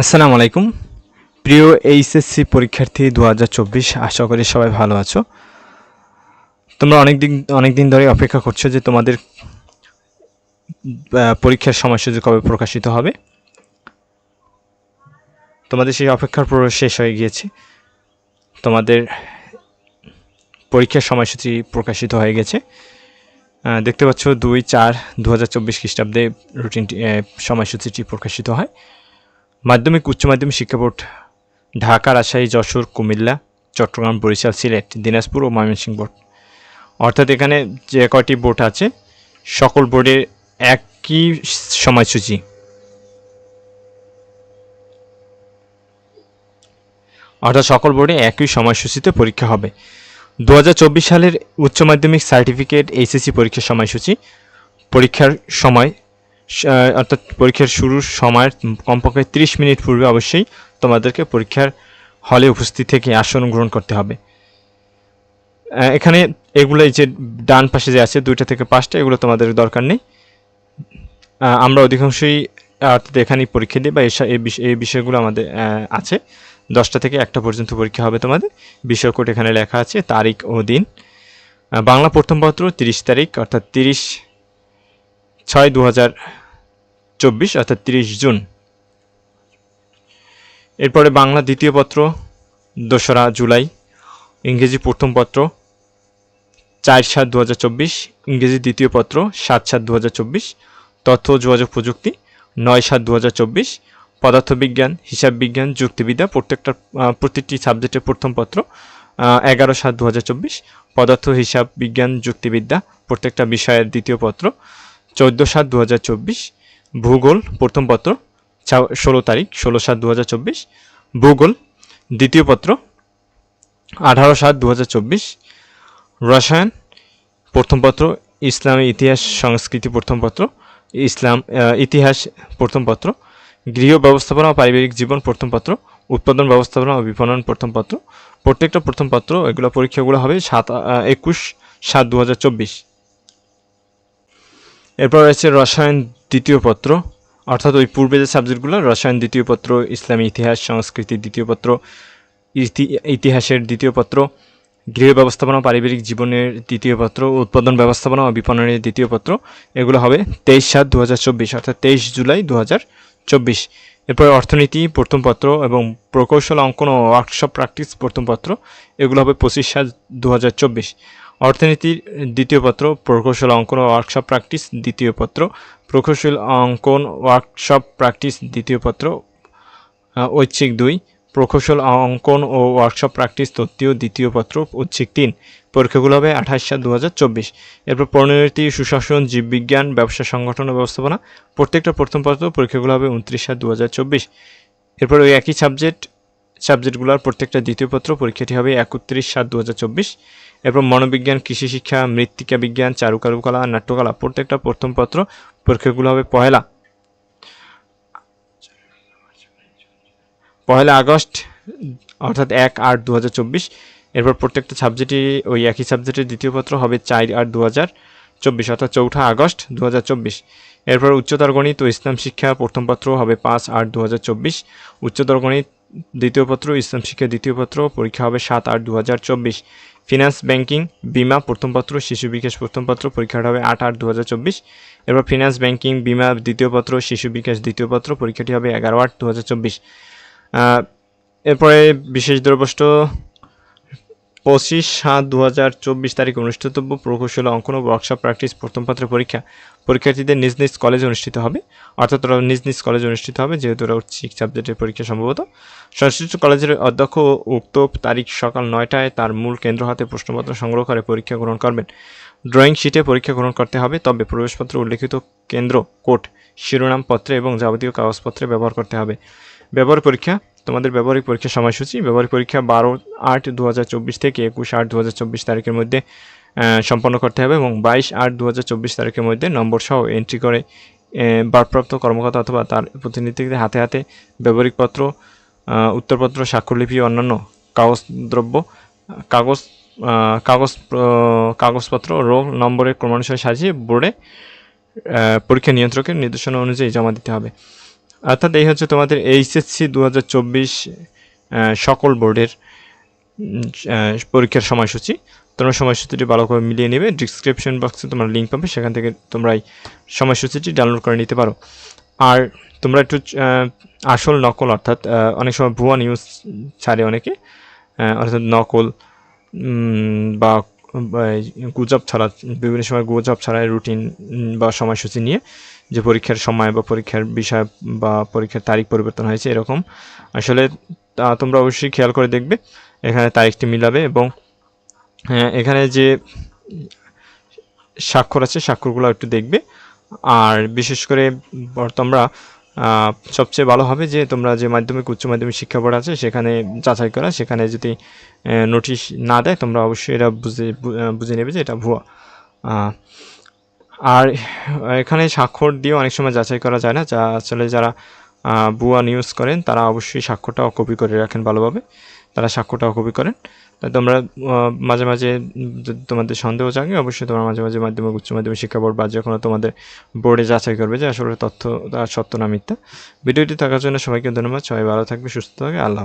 আসসালামু আলাইকুম। প্রিয় এইচএসসি পরীক্ষার্থী দু হাজার চব্বিশ, আশা করি সবাই ভালো আছো। তোমরা অনেক দিন অনেক দিন ধরে অপেক্ষা করছ যে তোমাদের পরীক্ষার সময়সূচি কবে প্রকাশিত হবে। তোমাদের সেই অপেক্ষার পুরো শেষ হয়ে গিয়েছে। তোমাদের পরীক্ষার সময়সূচি প্রকাশিত হয়ে গেছে। দেখতে পাচ্ছ দুই চার দু হাজার চব্বিশ খ্রিস্টাব্দে রুটিনটি সময়সূচিটি প্রকাশিত হয়। মাধ্যমিক, উচ্চ মাধ্যমিক শিক্ষা বোর্ড, ঢাকা, রাজশাহী, যশোর, কুমিল্লা, চট্টগ্রাম, বরিশাল, সিলেট, দিনাজপুর ও ময়মনসিংহ বোর্ড। অর্থাৎ এখানে যে কয়টি বোর্ড আছে, সকল বোর্ডের একই সময়সূচি। অর্থাৎ সকল বোর্ডে একই সময়সূচিতে পরীক্ষা হবে। দু হাজার চব্বিশ সালের উচ্চ মাধ্যমিক সার্টিফিকেট, এইচএসসি পরীক্ষার সময়সূচি। পরীক্ষার সময় অর্থাৎ পরীক্ষার শুরুর সময়ের কমপক্ষে তিরিশ মিনিট পূর্বে অবশ্যই তোমাদেরকে পরীক্ষার হলে উপস্থিত থেকে আসন গ্রহণ করতে হবে। এখানে এগুলো যে ডান পাশে যে আছে, দুইটা থেকে পাঁচটা, এগুলো তোমাদের দরকার নেই। আমরা অধিকাংশই, অর্থাৎ এখানেই পরীক্ষা দিই বা এই বিষ- এই বিষয়গুলো আমাদের আছে। দশটা থেকে একটা পর্যন্ত পরীক্ষা হবে তোমাদের। বিষয় কোড এখানে লেখা আছে, তারিখ ও দিন। বাংলা প্রথম পত্র তিরিশ তারিখ, অর্থাৎ তিরিশ ছয় দু চব্বিশ অর্থাৎ তিরিশ জুন। এরপরে বাংলা দ্বিতীয় পত্র, দোসরা জুলাই, ইংরেজি প্রথম পত্র, চার সাত দু ইংরেজি দ্বিতীয় পত্র, সাত সাত দু তথ্য যোগাযোগ প্রযুক্তি, নয় সাত দু পদার্থবিজ্ঞান, হিসাব বিজ্ঞান, যুক্তিবিদ্যা, প্রত্যেকটা প্রতিটি সাবজেক্টের প্রথম পত্র এগারো সাত দু পদার্থ, হিসাব বিজ্ঞান, যুক্তিবিদ্যা, প্রত্যেকটা বিষয়ের দ্বিতীয় পত্র, চৌদ্দো সাত দু ভূগোল, প্রথম পত্র ষোলো তারিখ, ষোলো সাত দু ভূগোল, দ্বিতীয় পত্র, আঠারো সাত দু রসায়ন, প্রথম পত্র, ইসলামী, ইতিহাস, সংস্কৃতি, প্রথম পত্র। ইসলাম ইতিহাস, প্রথম পত্র। গৃহ ব্যবস্থাপনা ও পারিবারিক জীবন, প্রথম পত্র। উৎপাদন ব্যবস্থাপনা ও বিপণন, প্রথম পত্র। প্রত্যেকটা প্রথম পত্র, এগুলো পরীক্ষাগুলো হবে সাত একুশ সাত দু এরপর রয়েছে রসায়ন দ্বিতীয় পত্র, অর্থাৎ ওই পূর্বে যে সাবজেক্টগুলো রসায়ন দ্বিতীয় পত্র, ইসলামী ইতিহাস, সংস্কৃতি দ্বিতীয় পত্র, ইতি- ইতিহাসের দ্বিতীয় পত্র, গৃহ ব্যবস্থাপনা, পারিবারিক জীবনের দ্বিতীয় পত্র, উৎপাদন ব্যবস্থাপনা ও বিপণনের দ্বিতীয় পত্র, এগুলো হবে তেইশ সাত দু অর্থাৎ তেইশ জুলাই দু হাজার চব্বিশ। এরপর অর্থনীতি, প্রথম পত্র এবং প্রকৌশল অঙ্কন ও ওয়ার্কশপ প্র্যাকটিস প্রথম পত্র, এগুলো হবে পঁচিশ সাত দু অর্থনীতির দ্বিতীয় পত্র, প্রকৌশল অঙ্কন ওয়ার্কশপ প্র্যাকটিস দ্বিতীয় পত্র, প্রকৌশল অঙ্কন ওয়ার্কশপ প্র্যাকটিস দ্বিতীয় পত্র ঐচ্ছিক দুই, প্রকৌশল অঙ্কন ও ওয়ার্কশপ প্র্যাকটিস তত্ত্বীয় দ্বিতীয় পত্র, ঐচ্ছিক তিন। পরীক্ষাগুলো হবে আঠাশ সাত দু এরপর পরিণতি সুশাসন, জীববিজ্ঞান, ব্যবসা সংগঠন ও ব্যবস্থাপনা, প্রত্যেকটা প্রথম পত্র পরীক্ষাগুলো হবে উনত্রিশ সাত দু এরপর ওই একই সাবজেক্ট সাবজেক্টগুলোর প্রত্যেকটা দ্বিতীয় পত্র, পরীক্ষাটি হবে একত্রিশ সাত দু এরপর মনোবিজ্ঞান, কৃষি শিক্ষা, মৃত্তিকা বিজ্ঞান চারুকারুকলা নাট্যকলা প্রত্যেকটা প্রথম পত্র পরীক্ষাগুলো হবে পহেলা। পহেলা আগস্ট, অর্থাৎ এক আট দু এরপর প্রত্যেকটা সাবজেক্টই ওই একই সাবজেক্টের দ্বিতীয় পত্র হবে চার আট দু চব্বিশ, অর্থাৎ চৌঠা আগস্ট দু হাজার চব্বিশ। এরপর উচ্চতর গণিত ও ইসলাম শিক্ষা প্রথম পত্র হবে পাঁচ আট দু হাজার চব্বিশ। উচ্চতর গণিত দ্বিতীয় পত্র, ইসলাম শিক্ষা দ্বিতীয় পত্র, পরীক্ষা হবে সাত আট দু ফিনান্স ব্যাংকিং বিমা প্রথমপত্র শিশু বিকাশ প্রথমপত্র পরীক্ষাটা হবে আট আট দু এরপর ফিনান্স ব্যাংকিং বিমা দ্বিতীয় পত্র, শিশু বিকাশ দ্বিতীয় পত্র, পরীক্ষাটি হবে এগারো আট দু এরপরে বিশেষ দ্রবষ্ট পঁচিশ সাত দু হাজার চব্বিশ তারিখে অনুষ্ঠিতব্য প্রকৌশল অঙ্কন ও ওয়ার্কশপ প্র্যাকটিস প্রথম পত্রের পরীক্ষা। পরীক্ষার্থীদের নিজ নিজ কলেজে অনুষ্ঠিত হবে। অর্থাৎ ওরা নিজ নিজ কলেজে অনুষ্ঠিত হবে, যেহেতু ওরা ঐচ্ছিক সাবজেক্টের পরীক্ষা সম্ভবত। সংশ্লিষ্ট কলেজের অধ্যক্ষ উক্ত তারিখ সকাল নয়টায় তার মূল কেন্দ্র হাতে প্রশ্নপত্র সংগ্রহ করে পরীক্ষা গ্রহণ করবেন। ড্রয়িং শিটে পরীক্ষা গ্রহণ করতে হবে। তবে প্রবেশপত্রে উল্লেখিত কেন্দ্র কোড শিরোনাম পত্রে এবং যাবতীয় কাগজপত্রে ব্যবহার করতে হবে। ব্যবহার পরীক্ষা তোমাদের ব্যবহারিক পরীক্ষার সময়সূচি। ব্যবহারিক পরীক্ষা বারো আট দু থেকে একুশ আট দু তারিখের মধ্যে সম্পন্ন করতে হবে এবং বাইশ আট দু তারিখের মধ্যে নম্বর সহ এন্ট্রি করে ভারপ্রাপ্ত কর্মকর্তা অথবা তার প্রতিনিধিদের হাতে হাতে ব্যবহারিক পত্র উত্তরপত্র, স্বাক্ষরলিপি অন্যান্য কাগজ দ্রব্য কাগজ কাগজ কাগজপত্র রোল নম্বরের ক্রমানুসারে সাজিয়ে বোর্ডে পরীক্ষা নিয়ন্ত্রকের নির্দেশনা অনুযায়ী জমা দিতে হবে। অর্থাৎ এই হচ্ছে তোমাদের এইচএসসি দু হাজার চব্বিশ সকল বোর্ডের পরীক্ষার সময়সূচি। তোমরা সময়সূচিটি ভালো করে মিলিয়ে নেবে। ডিসক্রিপশন বক্সে তোমরা লিঙ্ক পাবে। সেখান থেকে তোমরা এই সময়সূচিটি ডাউনলোড করে নিতে পারো। আর তোমরা একটু আসল নকল অর্থাৎ অনেক সময় ভুয়া নিউজ ছাড়ে অনেকে অর্থাৎ নকল বা গুজব ছাড়া বিভিন্ন সময় গুজব ছাড়া রুটিন বা সময়সূচি নিয়ে যে পরীক্ষার সময় বা পরীক্ষার বিষয় বা পরীক্ষার তারিখ পরিবর্তন হয়েছে এরকম। আসলে তোমরা অবশ্যই খেয়াল করে দেখবে এখানে তারিখটি মিলাবে এবং হ্যাঁ, এখানে যে স্বাক্ষর আছে স্বাক্ষরগুলো একটু দেখবে। আর বিশেষ করে তোমরা সবচেয়ে ভালো হবে যে তোমরা যে মাধ্যমিক, উচ্চ মাধ্যমিক শিক্ষা বোর্ড আছে, সেখানে যাচাই করা, সেখানে যদি নোটিশ না দেয়, তোমরা অবশ্যই এটা বুঝে বুঝে নেবে যে এটা ভুয়া। আর এখানে স্বাক্ষর দিয়ে অনেক সময় যাচাই করা যায় না, যা আসলে যারা ভুয়া নিউজ করেন, তারা অবশ্যই স্বাক্ষরটাও কপি করে রাখেন ভালোভাবে। তারা স্বাক্ষরটাও কপি করেন। তোমরা মাঝে মাঝে তোমাদের সন্দেহ জাগে, অবশ্যই তোমরা মাঝে মাঝে মাধ্যমিক উচ্চ মাধ্যমিক শিক্ষা বোর্ড বা যে কোনো তোমাদের বোর্ডে যাচাই করবে যে আসলে তথ্য, তার সত্য না মিথ্যা। ভিডিওটি থাকার জন্য সবাইকে ধন্যবাদ। সবাই ভালো থাকবে, সুস্থ থাকবে। আল্লাহ।